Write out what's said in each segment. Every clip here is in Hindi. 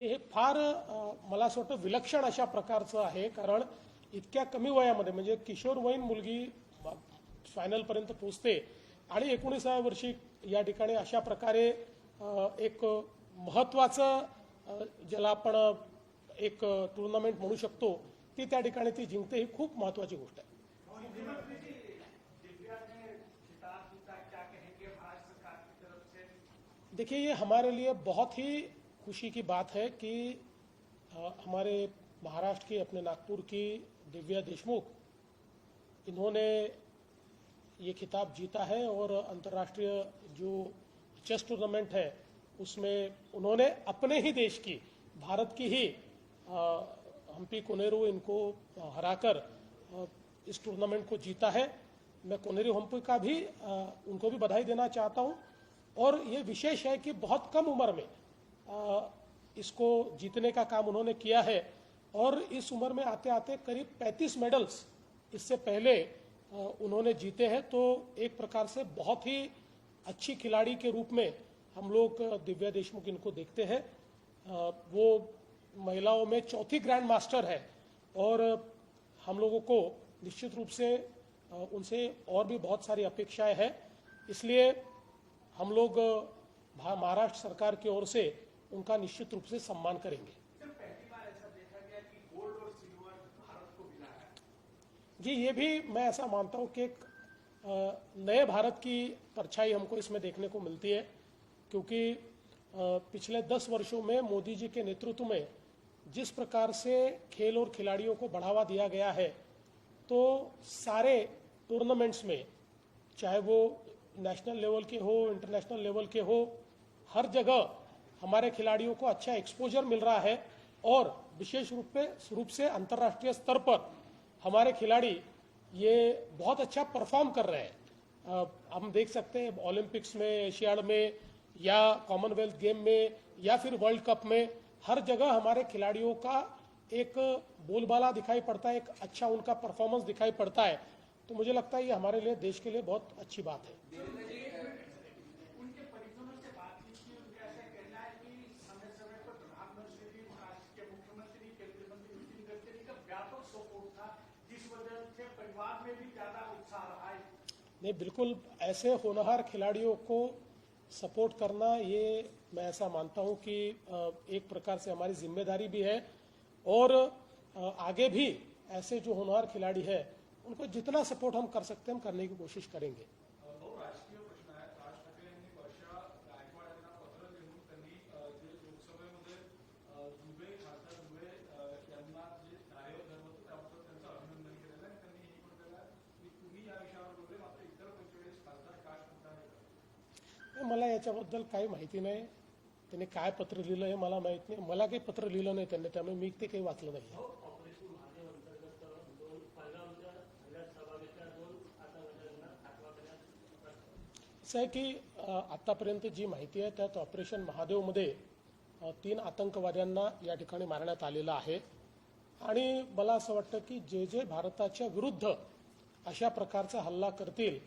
हे फार मला असं वाटतं विलक्षण अशा प्रकारचं आहे. कारण इतक्या कमी वयामध्ये म्हणजे किशोरवयीन मुलगी फायनलपर्यंत पोहोचते आणि एकोणीसाव्या वर्षी या ठिकाणी अशा प्रकारे एक महत्वाचं ज्याला आपण एक टुर्नामेंट म्हणू शकतो ती त्या ठिकाणी ती जिंकते ही खूप महत्वाची गोष्ट आहे. देखिए ये हमारे लिए बहुत ही खुशी की बात है कि हमारे महाराष्ट्र की, अपने नागपुर की दिव्या देशमुख, इन्होंने ये खिताब जीता है और अंतर्राष्ट्रीय जो चेस टूर्नामेंट है, उसमें उन्होंने अपने ही देश की, भारत की ही हम्पी कोनेरू इनको हराकर इस टूर्नामेंट को जीता है। मैं कोनेरू हम्पी का भी उनको भी बधाई देना चाहता हूँ। और ये विशेष है कि बहुत कम उम्र में इसको जीतने का काम उन्होंने किया है और इस उम्र में आते आते करीब 35 मेडल्स इससे पहले उन्होंने जीते हैं। तो एक प्रकार से बहुत ही अच्छी खिलाड़ी के रूप में हम लोग दिव्या देशमुख इनको देखते हैं। वो महिलाओं में चौथी ग्रैंड मास्टर है और हम लोगों को निश्चित रूप से उनसे और भी बहुत सारी अपेक्षाएँ हैं। इसलिए हम लोग महाराष्ट्र सरकार की ओर से उनका निश्चित रूप से सम्मान करेंगे। सर पहली बार ऐसा देखा गया कि गोल्ड और सिल्वर भारत को मिला है। जी ये भी मैं ऐसा मानता हूँ कि एक नए भारत की परछाई हमको इसमें देखने को मिलती है क्योंकि पिछले दस वर्षों में मोदी जी के नेतृत्व में जिस प्रकार से खेल और खिलाड़ियों को बढ़ावा दिया गया है तो सारे टूर्नामेंट्स में चाहे वो नेशनल लेवल के हो इंटरनेशनल लेवल के हो हर जगह हमारे खिलाड़ियों को अच्छा एक्सपोजर मिल रहा है और विशेष रूप पे, रूप से अंतर्राष्ट्रीय स्तर पर हमारे खिलाड़ी ये बहुत अच्छा परफॉर्म कर रहे हैं। हम देख सकते हैं ओलंपिक्स में एशियाड में, या कॉमनवेल्थ गेम में, या फिर वर्ल्ड कप में, हर जगह हमारे खिलाड़ियों का एक बोलबाला दिखाई पड़ता है, एक अच्छा उनका परफॉर्मेंस दिखाई पड़ता है। तो मुझे लगता है ये हमारे लिए, देश के लिए बहुत अच्छी बात है उनके परिजनों से बातचीत की उनका ऐसा कहना है कि समय समय पर प्रधानमंत्री जी महाराष्ट्र के मुख्यमंत्री केंद्रीय मंत्री नितिन गडकरी का व्यापक सपोर्ट था जिस वजह से परिवार में भी ज़्यादा उत्साह रहा है नहीं, बिल्कुल ऐसे होनहार खिलाड़ियों को सपोर्ट करना, ये मैं ऐसा मानता हूँ कि एक प्रकार से हमारी ज़िम्मेदारी भी है। और आगे भी ऐसे जो होनहार खिलाड़ी है, उनको जितना सपोर्ट हम कर सकते हैं, हम करने की कोशिश करेंगे। याच्याबद्दल काही माहिती नाही. त्यांनी काय पत्र लिहिलं हे मला माहीत नाही. मला काही पत्र लिहिलं नाही त्यांनी त्यामुळे मी ते काही वाचलं नाही. करण्यात असं आहे की आतापर्यंत जी माहिती आहे त्यात ऑपरेशन महादेवमध्ये तीन आतंकवाद्यांना या ठिकाणी मारण्यात आलेलं आहे. आणि मला असं वाटतं की जे जे भारताच्या विरुद्ध अशा प्रकारचा हल्ला करतील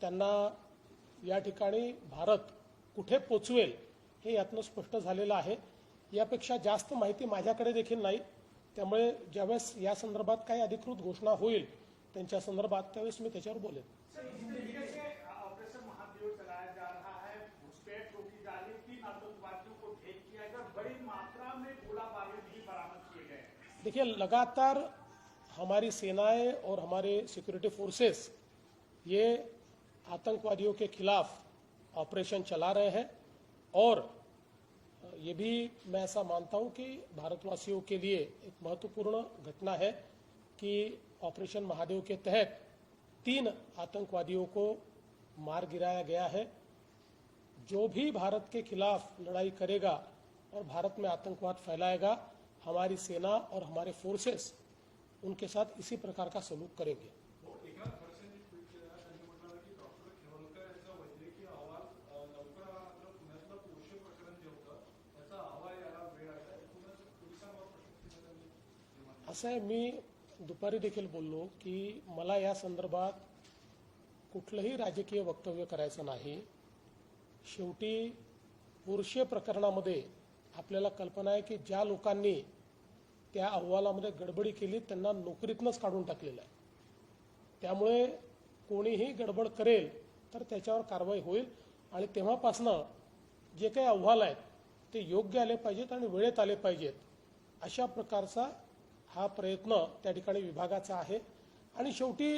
त्यांना या ठिकाणी भारत कुठे पोचवेल हे यातनं स्पष्ट झालेलं आहे. यापेक्षा जास्त माहिती माझ्याकडे देखील नाही. त्यामुळे ज्यावेळेस या संदर्भात काही अधिकृत घोषणा होईल त्यांच्या संदर्भात त्यावेळेस मी त्याच्यावर बोलेन. देखिए लगातार हमारी सेनाएं और हमारे सिक्योरिटी फोर्सेस ये आतंकवादियों के खिलाफ ऑपरेशन चला रहे हैं और ये भी मैं ऐसा मानता हूँ कि भारतवासियों के लिए एक महत्वपूर्ण घटना है कि ऑपरेशन महादेव के तहत तीन आतंकवादियों को मार गिराया गया है। जो भी भारत के खिलाफ लड़ाई करेगा और भारत में आतंकवाद फैलाएगा, हमारी सेना और हमारे फोर्सेस उनके साथ इसी प्रकार का सलूक करेंगे। असं आहे मी दुपारी देखील बोललो की मला या संदर्भात कुठलंही राजकीय वक्तव्य करायचं नाही. शेवटी पुरुषे प्रकरणामध्ये आपल्याला कल्पना आहे की ज्या लोकांनी त्या अहवालामध्ये गडबडी केली त्यांना नोकरीतनंच काढून टाकलेलं आहे. त्यामुळे कोणीही गडबड करेल तर त्याच्यावर कारवाई होईल. आणि तेव्हापासनं जे काही अहवाल आहेत ते योग्य आले पाहिजेत आणि वेळेत आले पाहिजेत अशा प्रकारचा हा प्रयत्न त्या ठिकाणी विभागाचा आहे. आणि शेवटी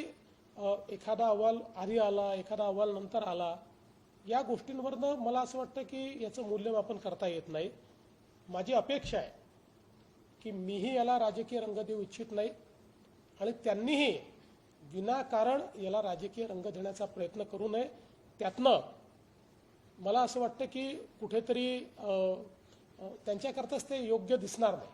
एखादा अहवाल आधी आला एखादा अहवाल नंतर आला या गोष्टींवरनं मला असं वाटतं की याचं मूल्यमापन करता येत नाही. माझी अपेक्षा आहे की मीही याला राजकीय रंग देऊ इच्छित नाही आणि त्यांनीही विनाकारण याला राजकीय रंग देण्याचा प्रयत्न करू नये. त्यातनं मला असं वाटतं की कुठेतरी त्यांच्याकरताच ते योग्य दिसणार नाही.